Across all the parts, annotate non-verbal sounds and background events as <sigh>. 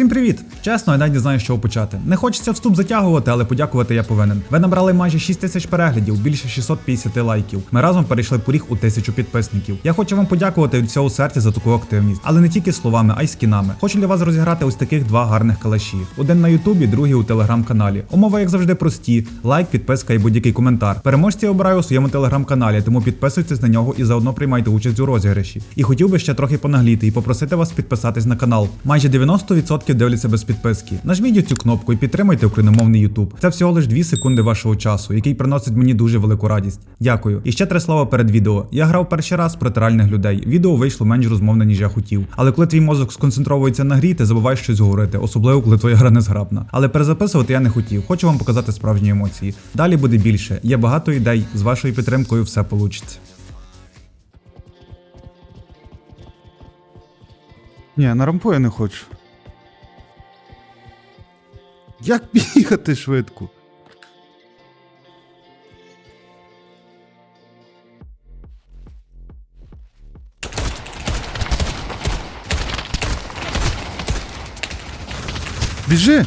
Всім привіт! Чесно, я навіть не знаю, з чого почати. Не хочеться вступ затягувати, але подякувати я повинен. Ви набрали майже 6 тисяч переглядів, більше 650 лайків. Ми разом перейшли поріг у тисячу підписників. Я хочу вам подякувати від всього серця за таку активність, але не тільки словами, а й скінами. Хочу для вас розіграти ось таких два гарних калаші: один на Ютубі, другий у телеграм-каналі. Умови, як завжди, прості: лайк, підписка і будь-який коментар. Переможці я обираю у своєму телеграм-каналі, тому підписуйтесь на нього і заодно приймайте участь у розіграші. І хотів би ще трохи понагліти і попросити вас підписатись на канал. Майже 90% дивляться без підписки. Нажміть цю кнопку і підтримайте україномовний YouTube. Це всього лиш 2 секунди вашого часу, який приносить мені дуже велику радість. Дякую. І ще три слова перед відео. Я грав перший раз проти реальних людей. Відео вийшло менш розмовне, ніж я хотів. Але коли твій мозок сконцентровується на грі, ти забуваєш щось говорити, особливо коли твоя гра не зграбна. Але перезаписувати я не хотів. Хочу вам показати справжні емоції. Далі буде більше. Є багато ідей. З вашою підтримкою все получиться. Ні, на рампу я не хочу. Як бігати швидко? Біжи!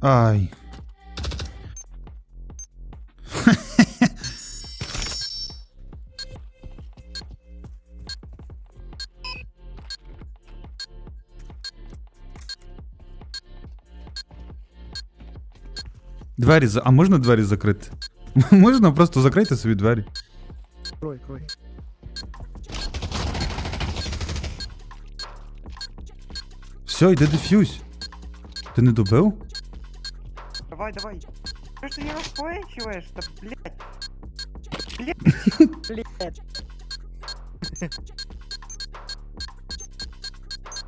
Ай. Двері за. А можна двері закрити? <laughs> можна просто закрити собі двері. Крой, крой. Все, йде дефюз. Ти не добив? Давай, давай. Что ж ты не расплачиваешь-то, блядь? Блядь.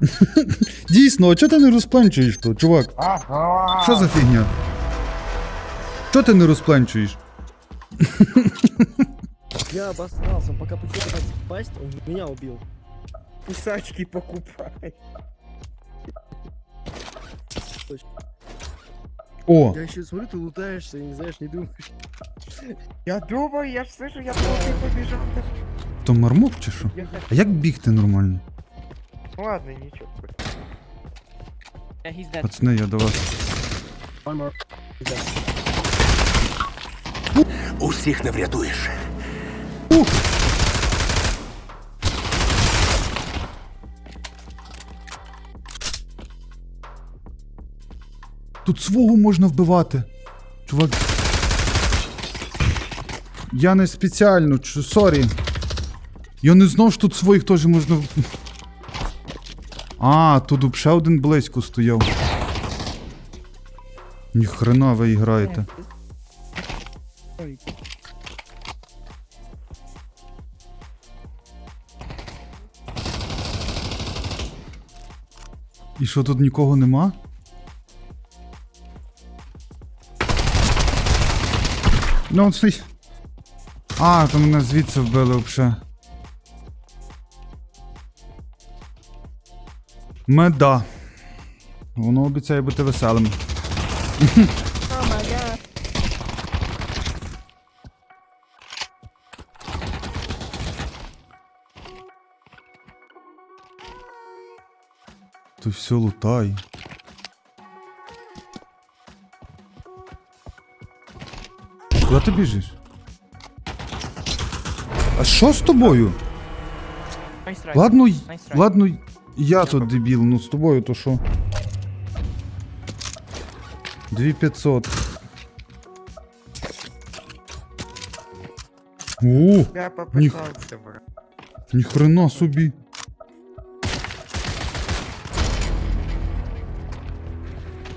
<laughs> Дійсно, а чого ти не розпленчуєш то, чувак? Що за фігня? Чого ти не розпленчуєш? Я обосрался, он пока пытался спасть, он меня убил. Кусачки покупай. О! Я еще смотрю, ты лутаешься и не знаешь, не думаешь. Я думаю, я ж слышу, я просто побежал. да. То мармок чи що? Я А як бігти нормально? Ну Ладно, ничего. Yeah, he's dead. Пацани, я до вас. One more. Усіх не врятуєш. Тут свого можна вбивати. Чувак. Я не спеціально, чу- сорі. Я не знав, що тут своїх теж можна. в- А, тут ще один близько стояв. Ніхрена ви граєте. Ой, І що тут нікого нема? Ну, цей. А, то мене звідси вбили взагалі. Меда. Воно обіцяє бути веселим. <laughs> Ти все лутай. Куди ти біжиш? А що з тобою? Nice try. Ладно, й- Nice try. ладно, й- я тут дебіл, ну з тобою то що? 2500. О, Я попытался, брат. ніхрена собі.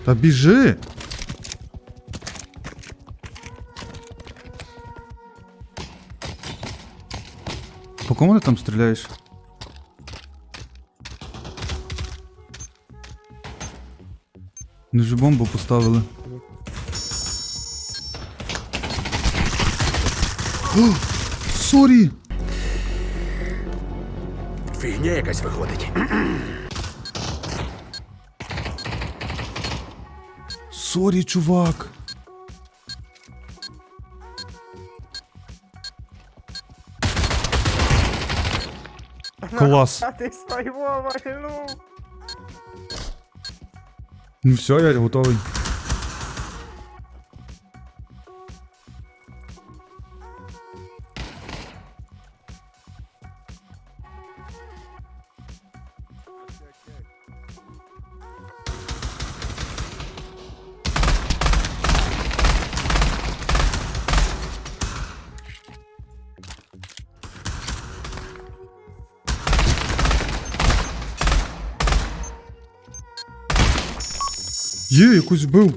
Та біжи. По кому ти там стріляєш? Не ж бомбу поставили. Сорі! Фігня якась виходить. Сорі, чувак. Клас. А ти своєго вальнув. Ну все, я готовий. Є, якусь вбив.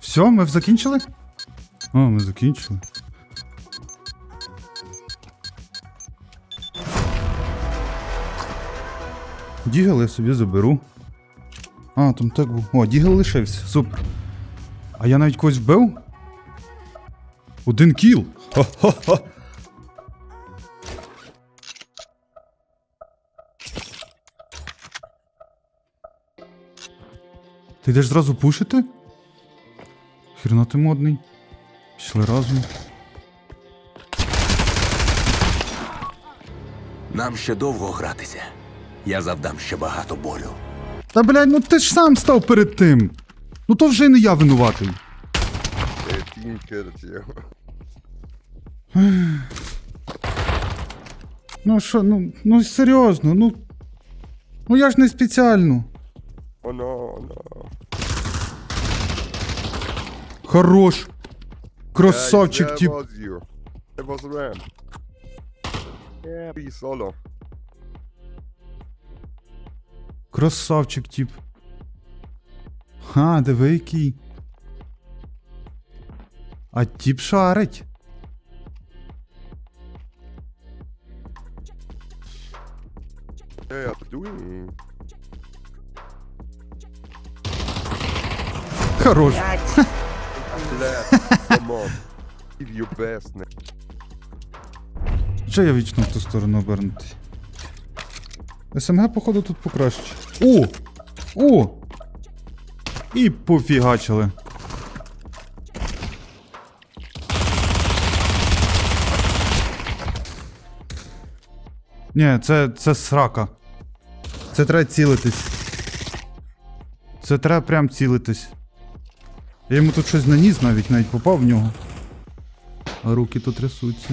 Все, ми закінчили? А, ми закінчили. Дігел я собі заберу. А, там так був. О, Дігел лишився. Супер. А я навіть когось вбив? Один кіл. Ха-ха-ха. Ти йдеш зразу пушити? Хрена ти модний. Пішли разом. Нам ще довго гратися. Я завдам ще багато болю. Та блядь, ну ти ж сам став перед тим. Ну то вже й не я винуватий. You. <sighs> Ну що, ну, ну серйозно, ну. Ну я ж не спеціально. Oh no, no. Хорош. Красавчик, тип. Yeah, Красавчик, тип. Ха, диви який. А тип шарить. Doing. Хорош. Що я вічно в ту сторону обернути? СМГ, походу, тут покраще. О! О! І пофігачили. Ні, це, це срака. Це треба цілитись. Це треба прям цілитись. Я йому тут щось наніс навіть, навіть попав в нього. А руки тут трясуться.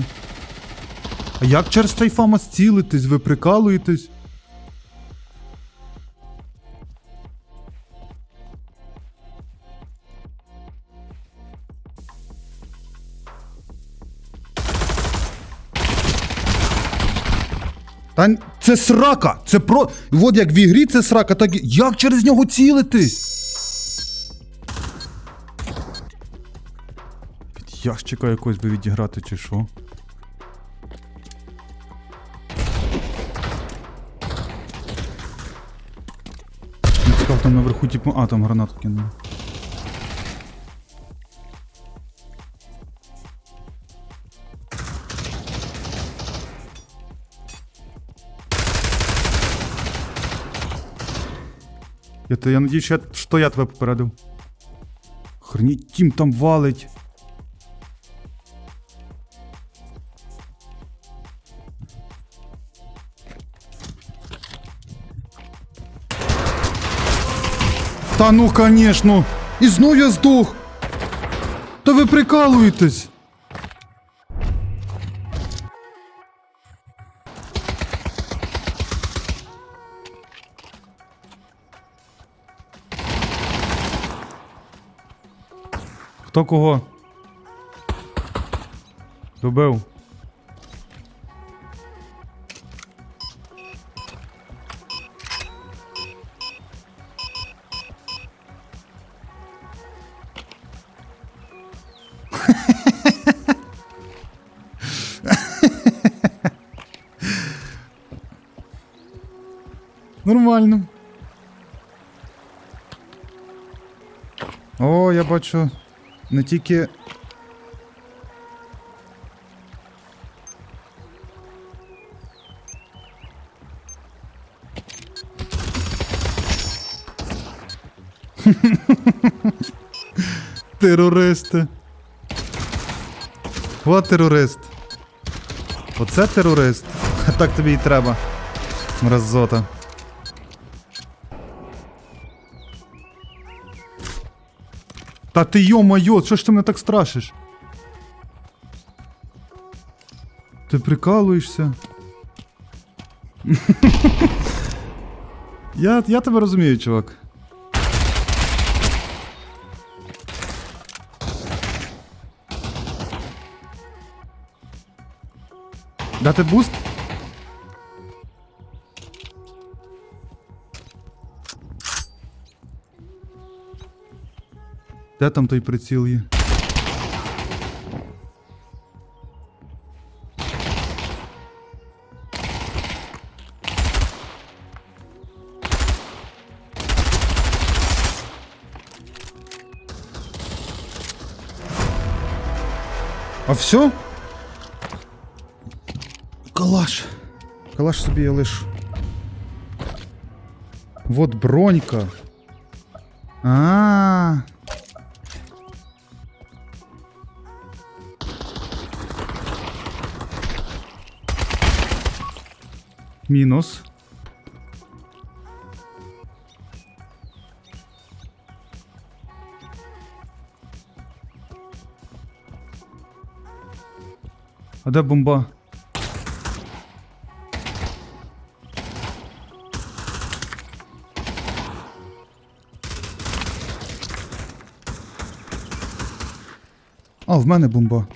А як через цей фамас цілитись? Ви прикалуєтесь? Та це срака! Це про. От як в ігрі це срака, так і. Як через нього цілитись? Під ящика якось би відіграти, чи що? Не цікаво, там наверху, типу. А, там гранату кинули. Я, я надіюсь, що я, що я тебе попередив. Хреніть, тім там валить. Та ну, конечно. І знов я здох. Та ви прикалуєтесь. Хто кого? Добив. Нормально. О, я бачу. Не тільки. <laughs> Терористи. О, терорист. Оце терорист. <laughs> Так тобі і треба. Мразота. Та ти йо-майо, що ж ти мене так страшиш? Ти прикалуєшся? <laughs> я, я тебе розумію, чувак. Дати буст? Де там той приціл є? А все? Калаш. Калаш собі я лишу. Вот бронька. А. Мінус. А де бомба? А, в мене бомба.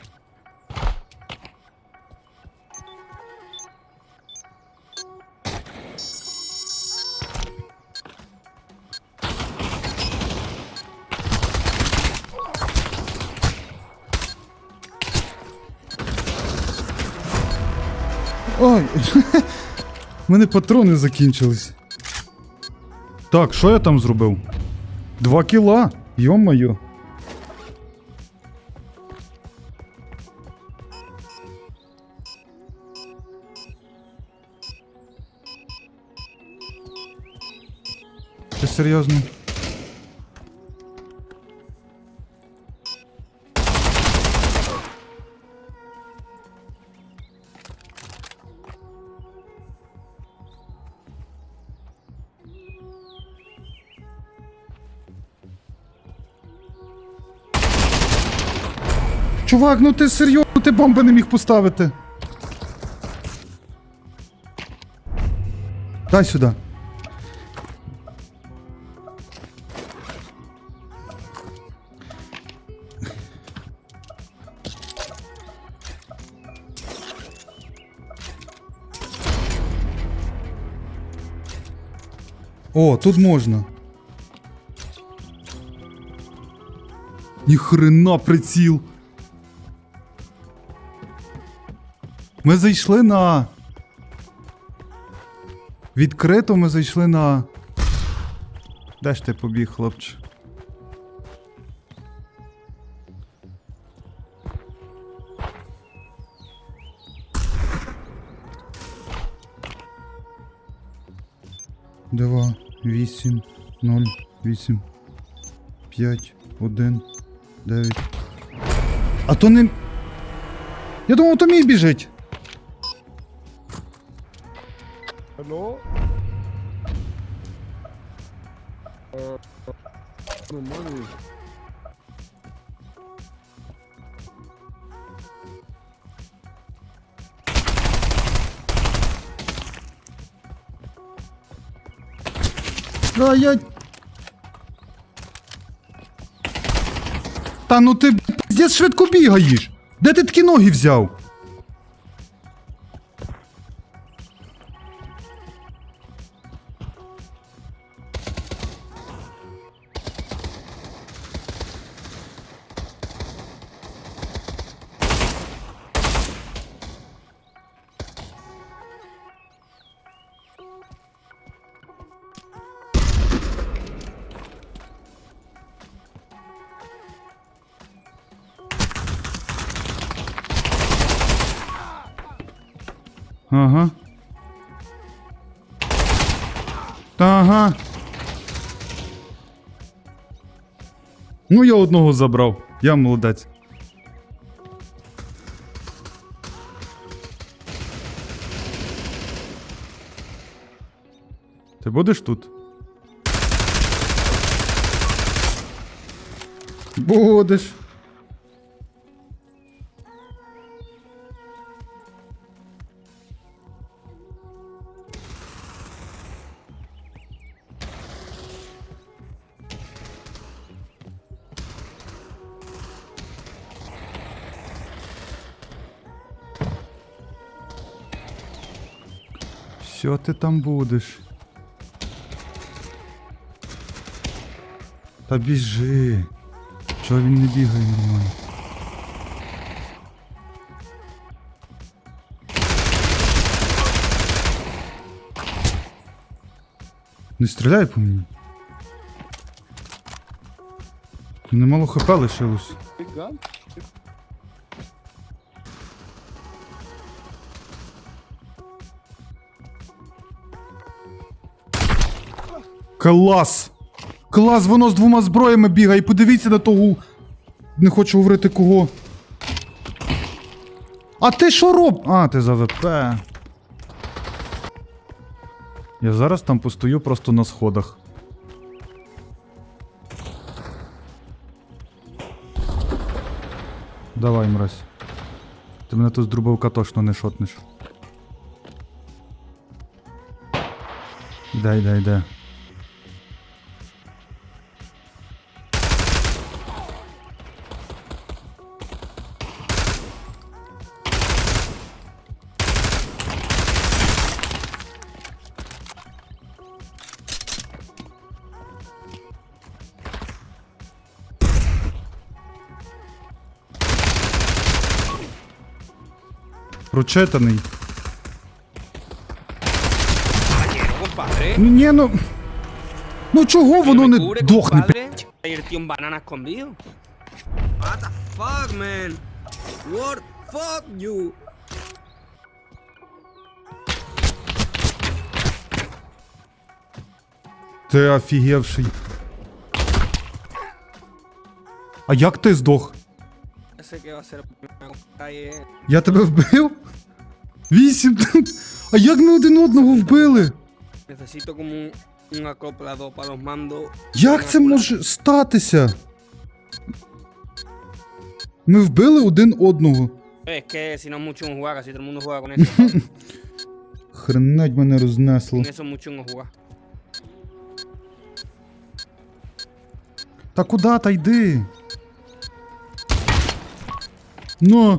У мене патрони закінчились. Так, що я там зробив? Два кіла. Йо-моє. Ти серйозно? Чувак, ну ти серйозно, ти бомби не міг поставити. Дай сюди. О, тут можна. Ніхрена приціл. Ми зайшли на. Відкрито ми зайшли на. Де ж ти побіг, хлопче? Два, вісім, ноль, вісім, п'ять, один, дев'ять. А то не. Я думав, то мій біжить. Я. Та ну ти піздець швидко бігаєш. Де ти такі ноги взяв? Ну, я одного забрав. Я молодець. Ти будеш тут? Будеш. Ти там будеш? Та біжи. Чого він не бігає нормально? Не стріляй по мені. Мене мало хп лишилось. Клас! Клас, воно з двома зброями бігає. Подивіться на того. Не хочу говорити кого. А ти що роб? А, ти за ВП. Я зараз там постою просто на сходах. Давай, мразь. Ти мене тут з дробовика точно не шотнеш. Йде, йде, йде. Прочитаний. Ну, Ні, ну. Ну чого воно не дохне? What the fuck, man? What fuck you? Ти офігевший. А як ти здох? Ese que va a ser calle. Я тебе вбив? Вісім. А як ми один одного вбили? Necesito como un, un acoplador para los mandos. Як це може статися? Ми вбили один одного. Es que si no es mucho un jugar, casi todo el mundo juega con eso. Хренать мене рознесло. Con eso es mucho un jugar. Та куди та йди? Ну.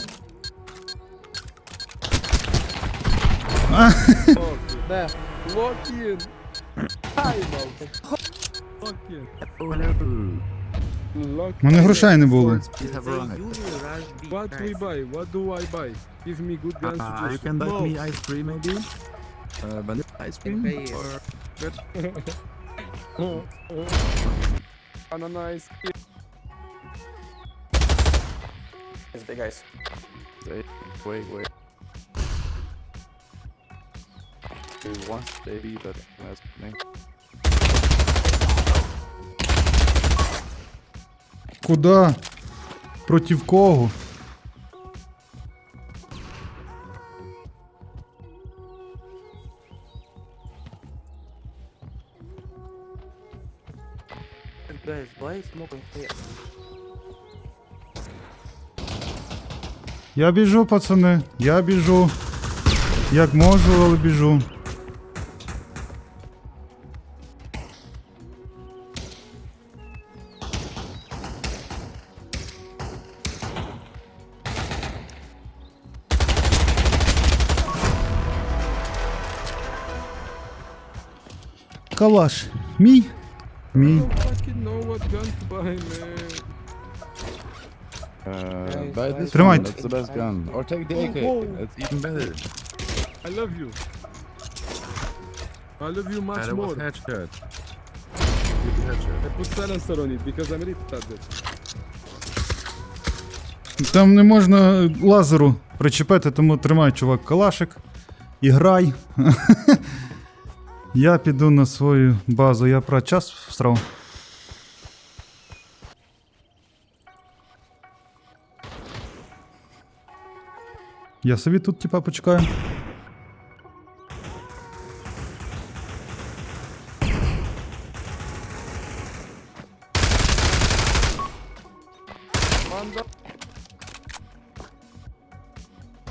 Да. Локин. Ай, малка. Локин. Локин. У мене грошей не було. What we buy? What do I buy? Give me good guns Uh, you can buy me ice cream maybe? Uh, vanilla ice cream? Or Banana ice cream. It's big guys. They wait, wait. He wants to be that that's me. Куда? Против кого? Guys, why is smoking here? Я біжу, пацани. Я біжу. Як можу, але біжу. Калаш. Мій? Мій. Uh, buy this Thermite. one, that's the best gun. Or take the AK, Oh. that's even better. I love you. I love you much Better more. was headshot. Good headshot. I put silencer on it because I'm retarded. Там не можна лазеру причепити, тому тримай, чувак, калашик. і грай. Я піду на свою базу, я про час всрав. Я собі тут, типа, почекаю.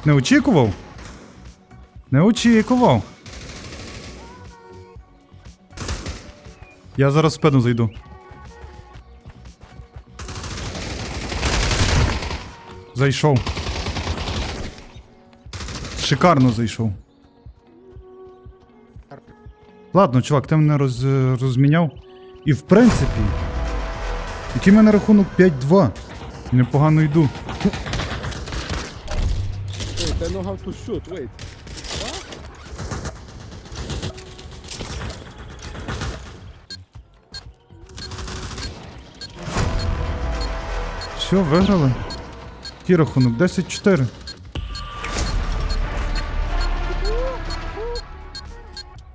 Не очікував? Не очікував. Я зараз в спину зайду. Зайшов. Шикарно зайшов. Ладно, чувак, ти мене роз, розміняв. І в принципі. Який мене рахунок 5-2. Непогано йду. Wait, I know how to shoot. Wait. Все, виграли. Який рахунок? 10-4.